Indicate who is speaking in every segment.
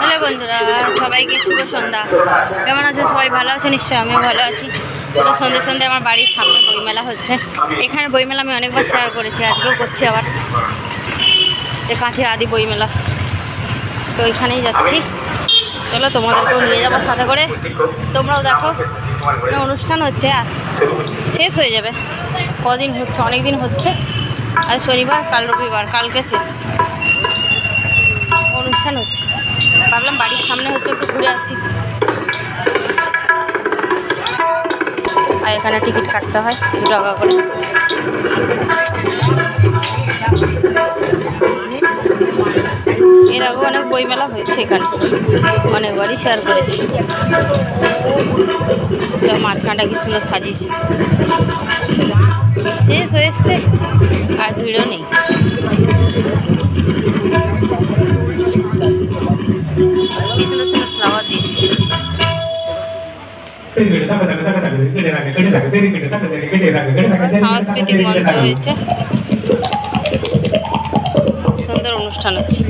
Speaker 1: Hello বন্ধুরা, সবাইকে শুভ সন্ধ্যা। কেমন আছে? সবাই ভালো আছে? নিশ্চয়ই আমিও ভালো আছি। তো সন্ধ্যে সন্ধ্যে আমার বাড়ির সামনে বইমেলা হচ্ছে। এখানে বইমেলা আমি অনেকবার শেয়ার করেছি, আজকেও করছি আবার। এ কাঁথি আদি বইমেলা। তো এখানেই যাচ্ছি। চলো, তোমাদেরকেও নিয়ে যাব সাথে করে। তোমরাও দেখো অনুষ্ঠান হচ্ছে আর শেষ হয়ে যাবে। কদিন হচ্ছে? অনেক দিন হচ্ছে। আর শনিবার, কাল রবিবার, কালকে শেষ। অনুষ্ঠান হচ্ছে। ভাবলাম বাড়ির সামনে হচ্ছে একটু ঘুরে আসি। আর এখানে টিকিট কাটতে হয়, দু টাকা করে। এর আগে অনেক বইমেলা হয়েছে এখানে। অনেকবারই শেয়ার করেছি। তো মাঝখানটা কি সুন্দর সাজিয়েছে। শেষ হয়ে এসছে, আর ভিড়ও নেই। সাংস্কৃতিক মঞ্চ হয়েছে। সুন্দর অনুষ্ঠান হচ্ছে।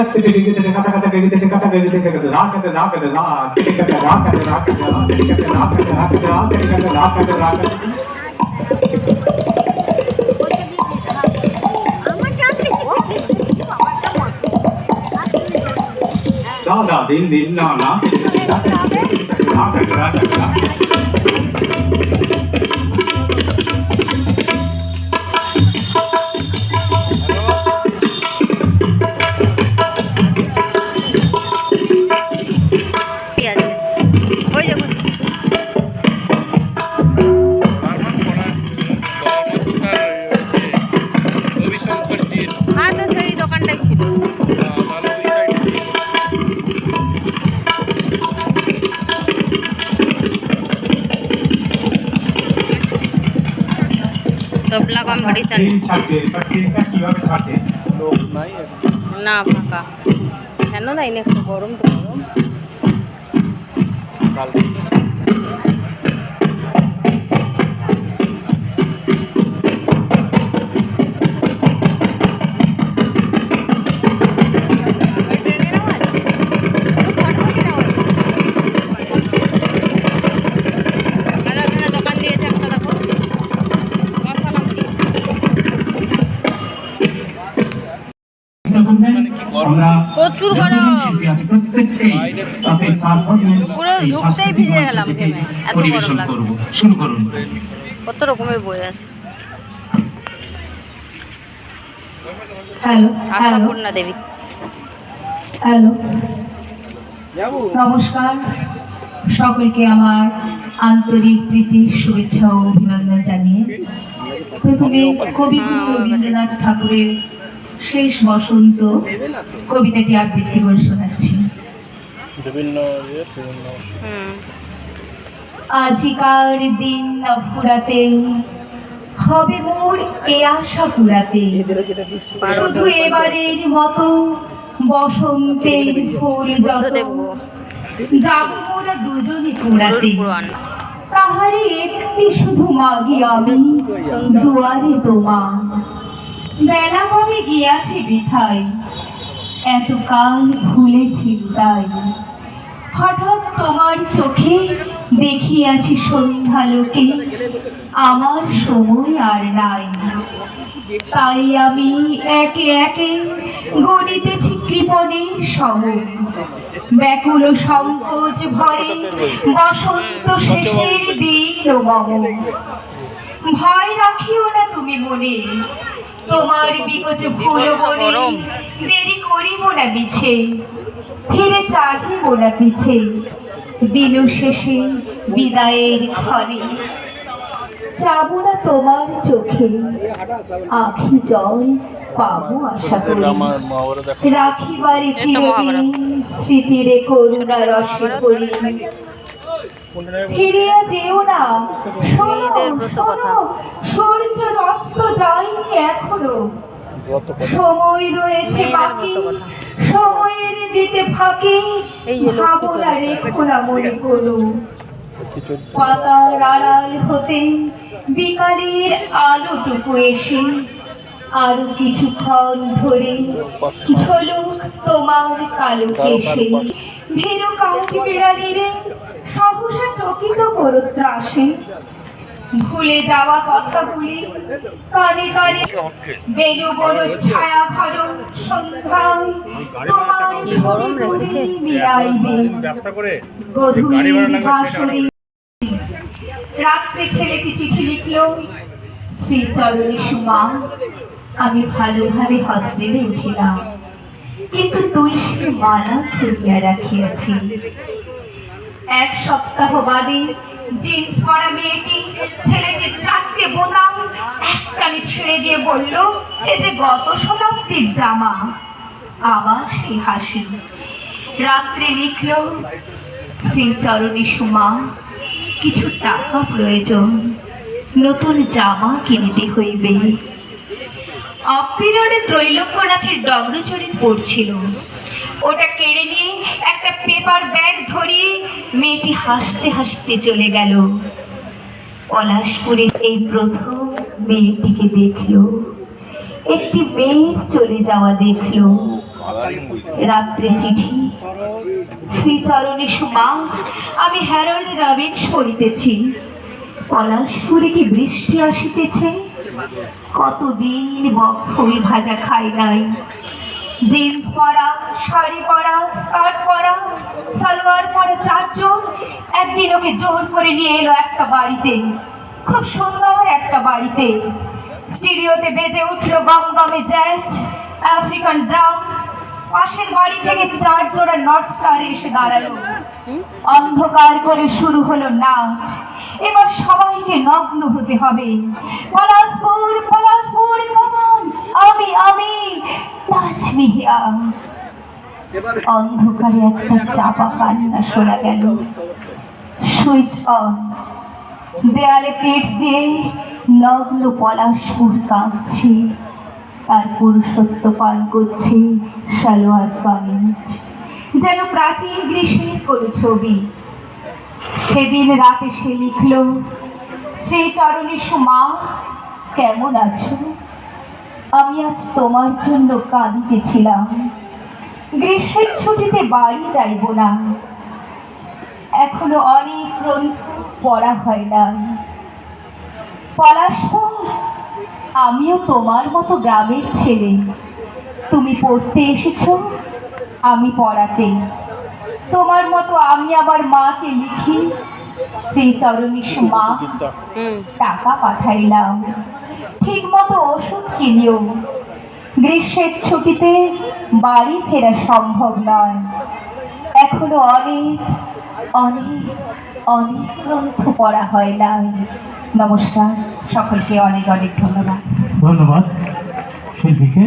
Speaker 2: கத்து விகுதிட்டு கட்ட
Speaker 1: கட்ட விகுதிட்டு கட்ட விகுதிட்டு கட்டு ராக்கட்டு ராக்கட்டு ரா கட்டு கட்ட ராக்கட்டு
Speaker 2: ராக்கட்டு ரா கட்டு கட்ட
Speaker 1: ராக்கட்டு ராக்கட்டு ரா கட்டு கட்ட ராக்கட்டு ராக்கட்டு ராதா தின் தின் நானா ராக்கட்டு ராக்கட்டு ராக்கட்டு ছাড়ছে না ফাঁকা। কেন না একটু গরম তো
Speaker 2: গরম।
Speaker 1: প্রচুর গরম। পুরো ঢুকতেই ভিজে গেলাম ঘেমে। এত গরম লাগছে।
Speaker 2: শুরু করুন।
Speaker 1: কত রকমের বই আছে।
Speaker 3: Hello hello.
Speaker 1: Ashapurna Devi.
Speaker 3: Hello. নমস্কার। সকলকে আমার আন্তরিক প্রীতি শুভেচ্ছা ও অভিনন্দন জানিয়ে প্রথমে কবিগুরু রবীন্দ্রনাথ ঠাকুরের শেষ বসন্ত কবিতাটি আবৃত্তি করে শোনাচ্ছি।
Speaker 4: ইয়ে
Speaker 3: আজিকার দিন না ফুরাতে হবে মোর এ আশা পুরাতে। শুধু এবারের মতো বসন্তের ফুল যত যাব মোরা দুজনে
Speaker 1: পুরাতে।
Speaker 3: তাহারে একটি শুধু মাগি আমি দুয়ারে তোমা বেলা কবে গিয়াছে বৃথায়? এত কাল ভুলেছি তাই। হঠাৎ তোমার চোখে দেখিয়াছি সন্ধ্যা লোকে, আমার সময় আর নাই। তাই আমি একে একে গণিতেছি কৃপণের সম ব্যাকুল সংকোচ ভরে বসন্ত শেষের দিন ভয় রাখিও না তুমি মনে তোমার বিকচ ভুল বলে দেরি করিব না মিছে ফিরে চাহিব না পিছে। দিন শেষে বিদায়ের ঘরে। চাবো না তোমার চোখে। আখি জল পাবো আশা করি। রাখিবারে
Speaker 1: এই
Speaker 3: চিরদিন স্মৃতিরে করুণা রসে করি? ফিরিয়া যেও না। সূর্য অস্ত যায়নি
Speaker 4: এখনও।
Speaker 3: সময় রয়েছে বাকি। সময়ের দিতে ফাঁকি।
Speaker 1: এই
Speaker 3: ভাবনা রেখো না মনে করো। পাতার আড়াল হতে বিকালের আলোটুকু এসে আরও কিছুক্ষণ ধরে ঝলুক তোমার কালো কেশে ভীরু কাঠ বিড়ালিরে সহসা চকিত করো ত্রাসে ভুলে যাওয়া কথাগুলি কানে কানে বেলু বড় ছায়া ঘর সন্ধ্যায় তোমার ছবি তুলে মিলাইবে। গধূলির বাসরে রাত্রে ছেলেটি চিঠি লিখলো শ্রীচরণী সুমা আমি ভালোভাবে হস্টেলে উঠিলাম। কিন্তু তুলসীর মালা খুলিয়া রাখিয়াছি। এক সপ্তাহ বাদে জিন্স পরা মেয়েটি ছেলেটির চারটে বোতাম একটানে ছেড়ে দিয়ে বলল, এ যে গত শতাব্দীর জামা। আবার সেই হাসি। রাত্রে লিখল শ্রীচরণী সুমা, কিছু টাকা প্রয়োজন। নতুন জামা কিনিতে হইবে। অপিরিয়ডে ত্রৈলোক্যনাথের ডগ্রচরিত পড়ছিল। ওটা কেড়ে নিয়ে একটা পেপার ব্যাগ ধরিয়ে মেয়েটি হাসতে হাসতে চলে গেল। পলাশপুরে এই প্রথম মেয়েটিকে দেখল। একটি মেয়ের চলে যাওয়া দেখল। রাত্রে চিঠি। শ্রীচরণে, সুমা, আমি হ্যারল্ড রাবিন্স করিতেছি পলাশপুরে কি বৃষ্টি আসিতেছে? কতদিন বকফুল ভাজা খাই নাই। জিন্স পরা, শাড়ি পরা, স্কার্ট পরা সালোয়ার পরে চারজন। একদিন ওকে জোর করে নিয়ে এলো একটা বাড়িতে। খুব সুন্দর একটা বাড়িতে। স্টিরিওতে বেজে উঠল গম গমে জ্যাজ, আফ্রিকান ড্রাম। পাশের বাড়ি থেকে চার জোড়া নর্থ স্টারে এসে দাঁড়াল। অন্ধকার করে শুরু হলো নাচ। এবার সবাইকে নগ্ন হতে হবে। পলাশপুর পলাশপুর, কমন। আমি আমি নাচ অন্ধকারে একটা চাপা কান্না শোনা গেল। Switch on. দেয়ালে পেট দিয়ে নগ্ন পলাশপুর কাঁদছে। তার পুরুষত্ব পান করছে সালোয়ার কামিজ। যেন প্রাচীন গ্রীষ্মের কোনো ছবি। সেদিন রাতে সে লিখল, শ্রীচরণী সুমা কেমন আছো? আমি আজ তোমার জন্য কাঁদিতেছিলাম। গ্রীষ্মের ছুটিতে বাড়ি যাইব না। এখনও অনেক গ্রন্থ পড়া হয় না। পলাশপুর আমিও তোমার মতো গ্রামের ছেলে। তুমি পড়তে এসেছ আমি পড়াতে। তোমার মতো আমি আবার মাকে লিখি শ্রীচরণী মা টাকা পাঠাইলাম। ঠিক মতো ওষুধ কিনিও। গ্রীষ্মের ছুটিতে বাড়ি ফেরা সম্ভব নয়। এখনও অনেক অনেক অনেক গ্রন্থ পড়া হয় না নমস্কার, সকলকে অনেক অনেক ধন্যবাদ।
Speaker 2: ধন্যবাদ। শিল্পীকে।